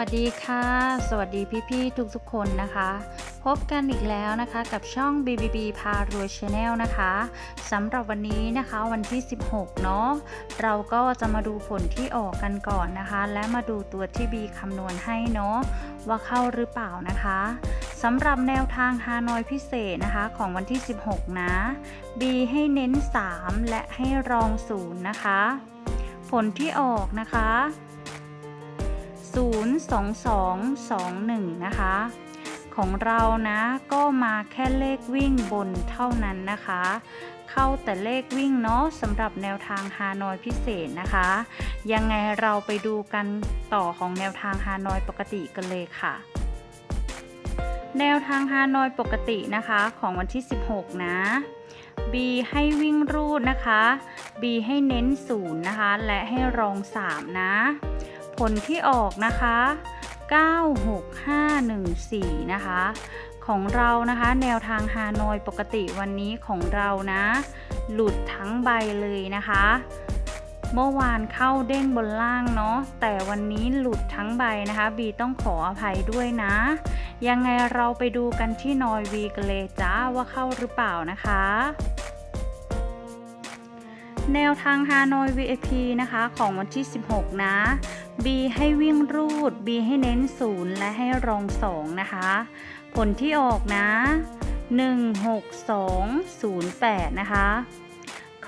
สวัสดีค่ะ สวัสดีพี่ๆทุกๆคนนะคะ พบกันอีกแล้วนะคะกับช่อง BBB พารวยชาแนลนะคะสำหรับวันนี้นะคะวันที่ 16 เนาะเราก็จะมาดูผลที่ออกกันก่อนนะคะ และมาดูตัวที่บีคำนวณให้เนาะว่าเข้าหรือเปล่านะคะสำหรับแนวทางฮานอยพิเศษนะคะของวันที่ 16 นะ B ให้เน้น 3 และให้รอง 0 นะคะ ผลที่ออกนะคะ 02221 นะคะ ของเรานะก็มาแค่เลขวิ่งบนเท่านั้นนะคะ เข้าแต่เลขวิ่งเนาะสำหรับแนวทางฮานอยพิเศษนะคะ ยังไงเราไปดูกันต่อของแนวทางฮานอยปกติกันเลยค่ะแนวทางฮานอยปกตินะคะของวันที่ 16 นะ B ให้วิ่งรูดนะคะ B ให้เน้น 0 นะคะ และให้รอง 3 นะ ผลที่ออกนะคะ 96514 นะคะ ของเรานะคะ แนวทางฮานอยปกติวันนี้ของเรานะ หลุดทั้งใบเลยนะคะ เมื่อวานเข้าเด้งบนล่างเนาะแต่วันนี้หลุดทั้งใบนะคะ บีต้องขออภัยด้วยนะ ยังไงเราไปดูกันที่นอยวีกันเลยจ้าว่าเข้าหรือเปล่านะคะแนวทางฮานอย VIP นะคะ ของวันที่ 16 นะ B ให้วิ่งรูด B ให้เน้น 0 และให้รอง 2 นะคะ ผลที่ออกนะ 16208 นะคะ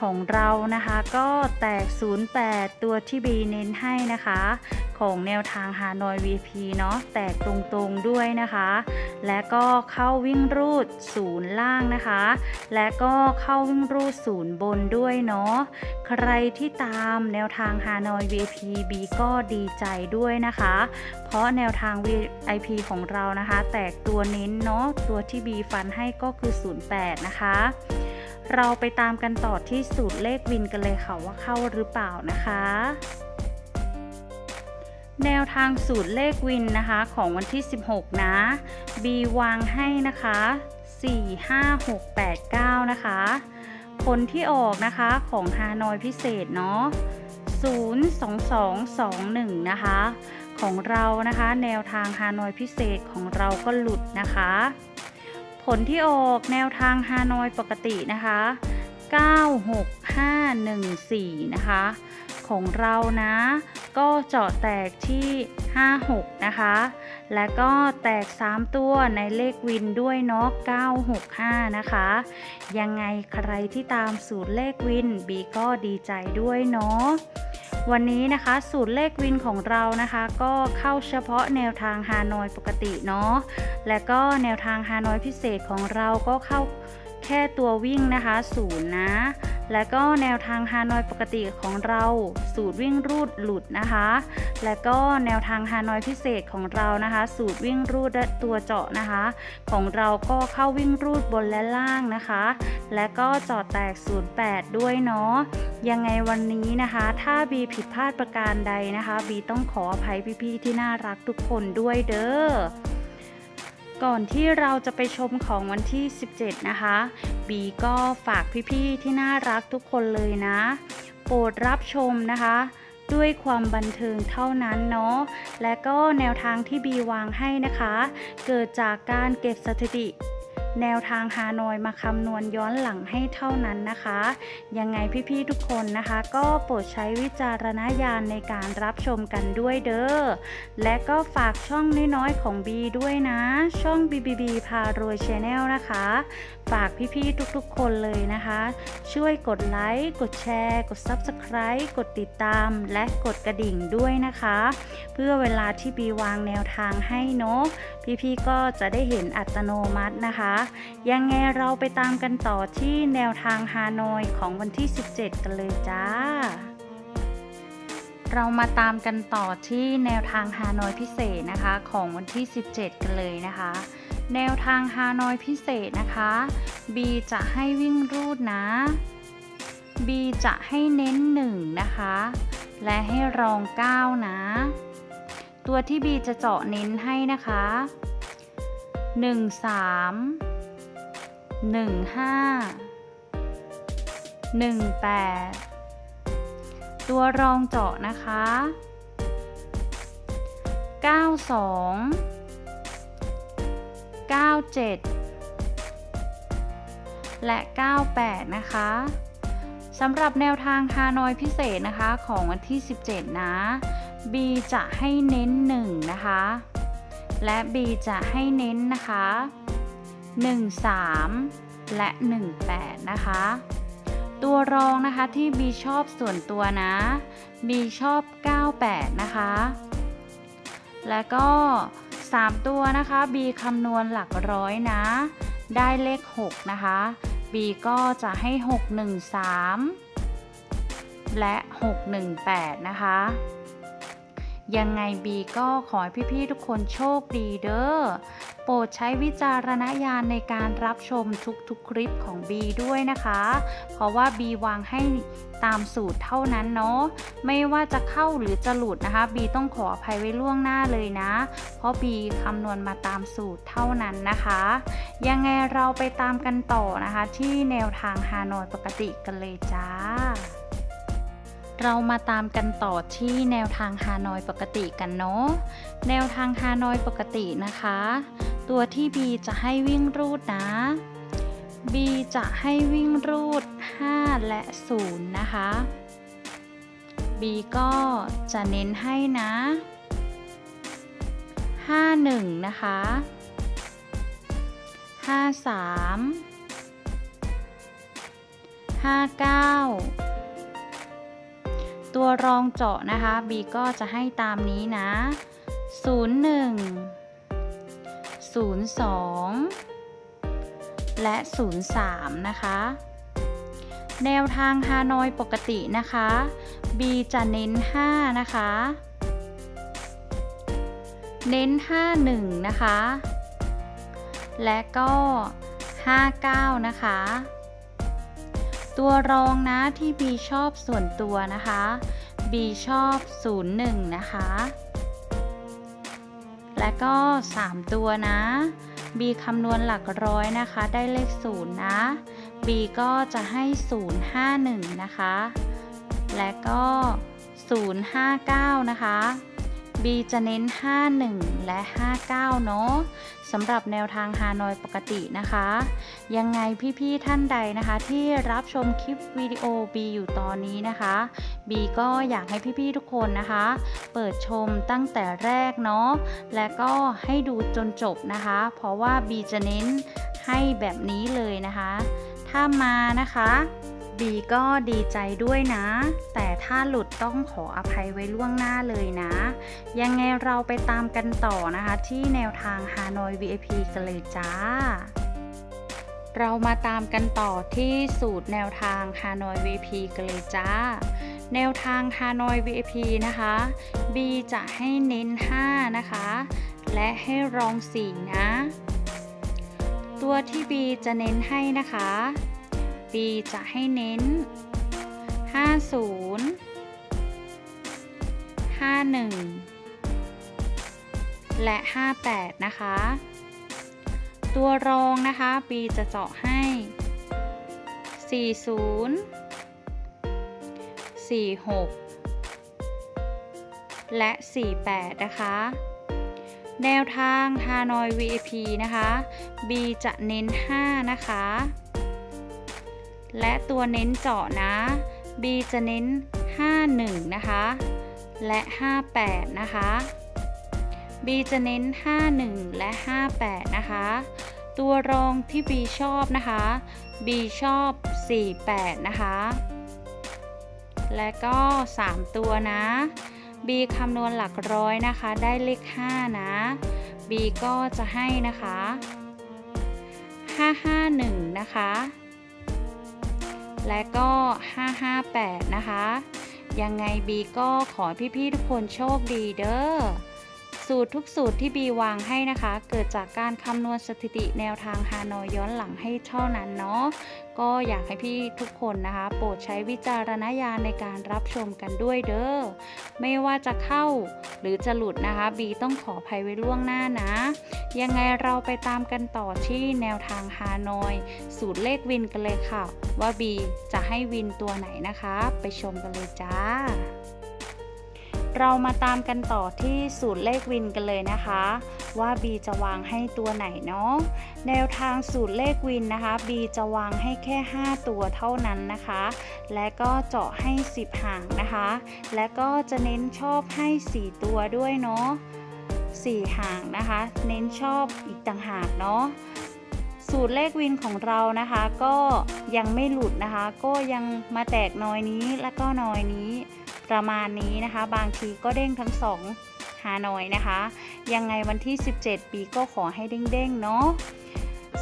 ของเรานะคะก็แตก 08 ตัวที่ B เน้นให้นะคะ ของแนวทางฮานอย VP เนาะแตกตรงๆด้วยนะคะ และก็เข้าวิ่งรูดศูนย์ล่างนะคะ และก็เข้าวิ่งรูดศูนย์บนด้วยเนาะใครที่ตามแนวทางฮานอย VP B ก็ดีใจด้วยนะคะ เพราะแนวทาง VIP ของเรานะคะ แตกตัวเน้นเนาะตัวที่ B ฟันให้ก็คือ 08 นะคะ เราไปตามกันต่อที่สูตรเลขวินกันเลยค่ะว่าเข้าหรือเปล่านะคะ แนวทางสูตรเลขวินนะคะของวันที่ 16 นะ B วางให้นะคะ 4 5 6 8 9 นะคะ ผลที่ออกนะคะของฮานอยพิเศษเนาะ0 2 2 2 1 นะคะ ของเรานะคะ แนวทางฮานอยพิเศษของเราก็หลุดนะคะ ผลที่ออกแนวทางฮานอยปกตินะคะ 96514 นะคะ ของเรานะ ก็เจาะแตกที่ 56 นะคะ และก็แตก 3 ตัวในเลขวินด้วยเนาะ 965 นะคะ ยังไงใครที่ตามสูตรเลขวินบีก็ดีใจด้วยเนาะ วันนี้นะคะสูตรเลขวินของเรานะคะก็เข้าเฉพาะแนวทางฮานอยปกติเนาะและก็แนวทางฮานอยพิเศษของเราก็เข้าแค่ตัววิ่งนะคะศูนย์นะ และก็แนวทางฮานอยปกติของเราสูตรวิ่งรูดหลุดนะคะ และก็แนวทางฮานอยพิเศษของเรานะคะ สูตรวิ่งรูดและตัวเจาะนะคะ ของเราก็เข้าวิ่งรูดบนและล่างนะคะ และก็เจาะแตก 08 ด้วยเนาะยังไงวันนี้นะคะ ถ้าบีผิดพลาดประการใดนะคะบีต้องขออภัยพี่ๆที่น่ารักทุกคนด้วยเด้อ ก่อนที่เราจะไปชมของวันที่ 17 นะคะ บีก็ฝากพี่ๆที่น่ารักทุกคนเลยนะ โปรดรับชมนะคะ ด้วยความบันเทิงเท่านั้นเนาะ และก็แนวทางที่บีวางให้นะคะ เกิดจากการเก็บสถิติ แนวทางฮานอยมาคำนวณย้อนหลังให้เท่านั้นนะคะ ยังไงพี่ๆทุกคนนะคะ ก็โปรดใช้วิจารณญาณในการรับชมกันด้วยเด้อ และก็ฝากช่องน้อยๆของบีด้วยนะ ช่อง BBB พารวยชาแนลนะคะ ฝากพี่ๆทุกๆคนเลยนะคะ ช่วยกดไลค์ กดแชร์ กด Subscribe กดติดตาม และกดกระดิ่งด้วยนะคะ เพื่อเวลาที่บีวางแนวทางให้เนาะพี่ๆก็จะได้เห็นอัตโนมัตินะคะยังไงเราไปตามกันต่อที่แนวทางฮานอยของวันที่ 17 กันเลยจ้า เรามาตามกันต่อที่แนวทางฮานอยพิเศษนะคะของวันที่ 17 กันเลยนะคะ แนวทางฮานอยพิเศษนะคะ B จะให้วิ่งรูดนะ B จะให้เน้น 1 นะคะ และให้รอง 9 นะตัวที่ B จะเจาะเน้นให้นะคะ 1 3 1 5 1 8ตัวรองเจาะนะคะ97และ 98 นะคะสำหรับแนวทางฮานอยพิเศษนะคะของวันที่ 17 นะ B จะให้เน้น 1 นะคะ และ B จะให้เน้นนะคะ 13 และ 18 นะคะ ตัวรองนะคะที่ B ชอบส่วนตัวนะ B ชอบ 98 นะคะ แล้วก็ 3 ตัวนะคะ B คำนวณหลักร้อยนะ ได้เลข 6 นะคะ B ก็จะให้ 613 และ 618 นะคะยังไง B ก็ขอให้พี่ๆทุกคนโชคดีเด้อ ปรดใช้วิจารณญาณในการรับชมทุกๆคลิปของ B ด้วยนะคะ เพราะว่า B วางให้ตามสูตรเท่านั้นเนาะไม่ว่าจะเข้าหรือจะหลุดนะคะ B ต้องขออภัยไว้ล่วงหน้าเลยนะ เพราะ B คำนวณมาตามสูตรเท่านั้นนะคะ ยังไงเราไปตามกันต่อนะคะ ที่แนวทางฮานอยปกติกันเลยจ้าเรามาตามกันต่อที่แนวทางฮานอยปกติกันเนาะ แนวทางฮานอยปกตินะคะ ตัวที่ B จะให้วิ่งรูดนะ B จะให้วิ่งรูด 5 และ 0 นะคะ B ก็จะเน้นให้นะ 51 นะคะ 53 59 ตัวรองเจาะนะคะ B ก็จะให้ตามนี้นะ 01 02 และ 03 นะคะ แนวทางฮานอยปกตินะคะ B จะเน้น 5 นะคะ เน้น 51 นะคะ และก็ 59 นะคะ ตัวรองนะที่ B ชอบส่วนตัวนะคะ B ชอบ 01 นะคะ ก็ 3 ตัวนะ B คำนวณหลักร้อยนะคะ ได้เลข 0 นะ B ก็จะให้ 051 นะคะ และก็ 059 นะคะ B จะเน้น 51 และ 59 เนาะสำหรับแนวทางฮานอยปกตินะคะ ยังไงพี่ๆท่านใดนะคะ ที่รับชมคลิปวิดีโอ B อยู่ตอนนี้นะคะ B ก็อยากให้พี่ๆทุกคนนะคะ เปิดชมตั้งแต่แรกเนาะและก็ให้ดูจนจบนะคะ เพราะว่า B จะเน้นให้แบบนี้เลยนะคะ ถ้ามานะคะ บีก็ดีใจด้วยนะ แต่ถ้าหลุดต้องขออภัยไว้ล่วงหน้าเลยนะ ยังไงเราไปตามกันต่อนะคะ ที่แนวทางฮานอย VIP กันเลยจ้าเรามาตามกันต่อที่สูตรแนวทางฮานอย VIP กันเลยจ้า แนวทางฮานอย VIP นะคะ B จะให้เน้น 5 นะคะ และให้รอง 4 นะ ตัวที่ B จะเน้นให้นะคะ B จะให้เน้น 50 51 และ 58 นะคะ ตัวรองนะคะ B จะเจาะให้ 40 46 และ 48 นะคะ แนวทางฮานอย VIP นะคะ B จะเน้น 5 นะคะ และตัวเน้นเจาะนะ B จะเน้น 51 นะคะ และ 58 นะคะ B จะเน้น 51 และ 58 นะคะ ตัวรองที่ B ชอบนะคะ B ชอบ 48 นะคะ และก็ 3 ตัวนะ B คำนวณหลักร้อยนะคะ ได้เลข 5 นะ B ก็จะให้นะคะ 551 นะคะ และก็ 558 นะคะ ยังไงบีก็ขอพี่ๆทุกคนโชคดีเด้อ สูตรทุกสูตรที่ B วางให้นะคะ เกิดจากการคำนวณสถิติแนวทางฮานอยย้อนหลังให้เท่านั้นเนาะก็อยากให้พี่ทุกคนนะคะ โปรดใช้วิจารณญาณในการรับชมกันด้วยเด้อไม่ว่าจะเข้าหรือจะหลุดนะคะ B ต้องขออภัยไว้ล่วงหน้านะ ยังไงเราไปตามกันต่อที่แนวทางฮานอย สูตรเลขวินกันเลยค่ะ ว่า B จะให้วินตัวไหนนะคะ ไปชมกันเลยจ้า เรามาตามกันต่อที่สูตรเลขวินกันเลยนะคะ ว่าบีจะวางให้ตัวไหนเนาะแนวทางสูตรเลขวินนะคะบีจะวางให้แค่ 5 ตัวเท่านั้นนะคะ และก็เจาะให้ 10 หางนะคะ และก็จะเน้นชอบให้ 4 ตัวด้วยเนาะ4หางนะคะ เน้นชอบอีกต่างหากเนาะสูตรเลขวินของเรานะคะ ก็ยังไม่หลุดนะคะ ก็ยังมาแตกน้อยนี้และก็น้อยนี้ ประมาณนี้นะคะ บางทีก็เด้งทั้งสองหาน้อยนะคะ ยังไงวันที่ 17 ปีก็ขอให้เด้งๆเนาะ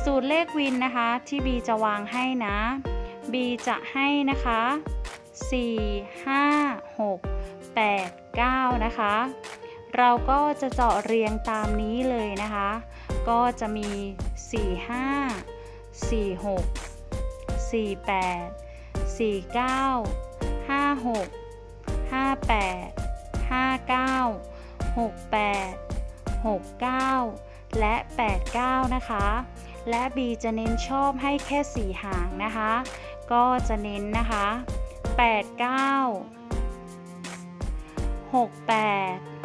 สูตรเลขวินนะคะ ที่บีจะวางให้นะบีจะให้นะคะ 4 5 6 8 9 นะคะ เราก็จะเจาะเรียงตามนี้เลยนะคะ ก็จะมี 4 5 4 6 4 8 4 9 5 6 58 59 68 69 และ 89 นะคะ และ B จะเน้นชอบให้แค่ 4 หางนะคะ ก็จะเน้นนะคะ 89 68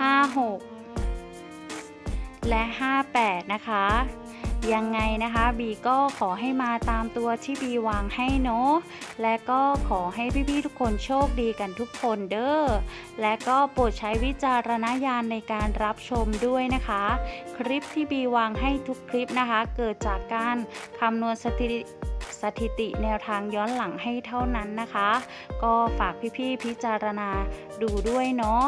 56และ58นะคะ ยังไงนะคะบีก็ขอให้มาตามตัวที่บีวางให้เนาะ และก็ขอให้พี่ๆทุกคนโชคดีกันทุกคนเด้อ และก็โปรดใช้วิจารณญาณในการรับชมด้วยนะคะ คลิปที่บีวางให้ทุกคลิปนะคะ เกิดจากการคำนวณสถิติสถิติแนวทางย้อนหลังให้เท่านั้นนะคะ ก็ฝากพี่ๆพิจารณาดูด้วยเนาะ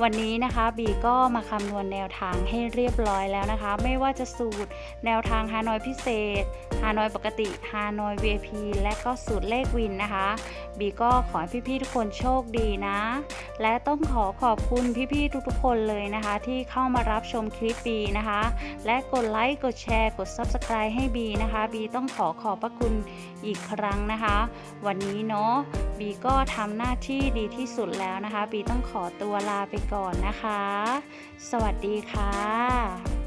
วันนี้นะคะบีก็มาคำนวณแนวทางให้เรียบร้อยแล้วนะคะ ไม่ว่าจะสูตรแนวทางฮานอยพิเศษฮานอยปกติฮานอย VIP และก็สูตรเลขวินนะคะบีก็ขอให้พี่ๆทุกคนโชคดีนะ และต้องขอขอบคุณพี่ๆทุกๆคนเลยนะคะ ที่เข้ามารับชมคลิปบีนะคะ และกดไลค์กดแชร์กด Subscribe ให้บีนะคะบีต้องขอขอบพระคุณอีกครั้งนะคะ วันนี้เนาะบีก็ทำหน้าที่ดีที่สุดแล้วนะคะบีต้องขอตัวลาไปก่อนนะคะ สวัสดีค่ะ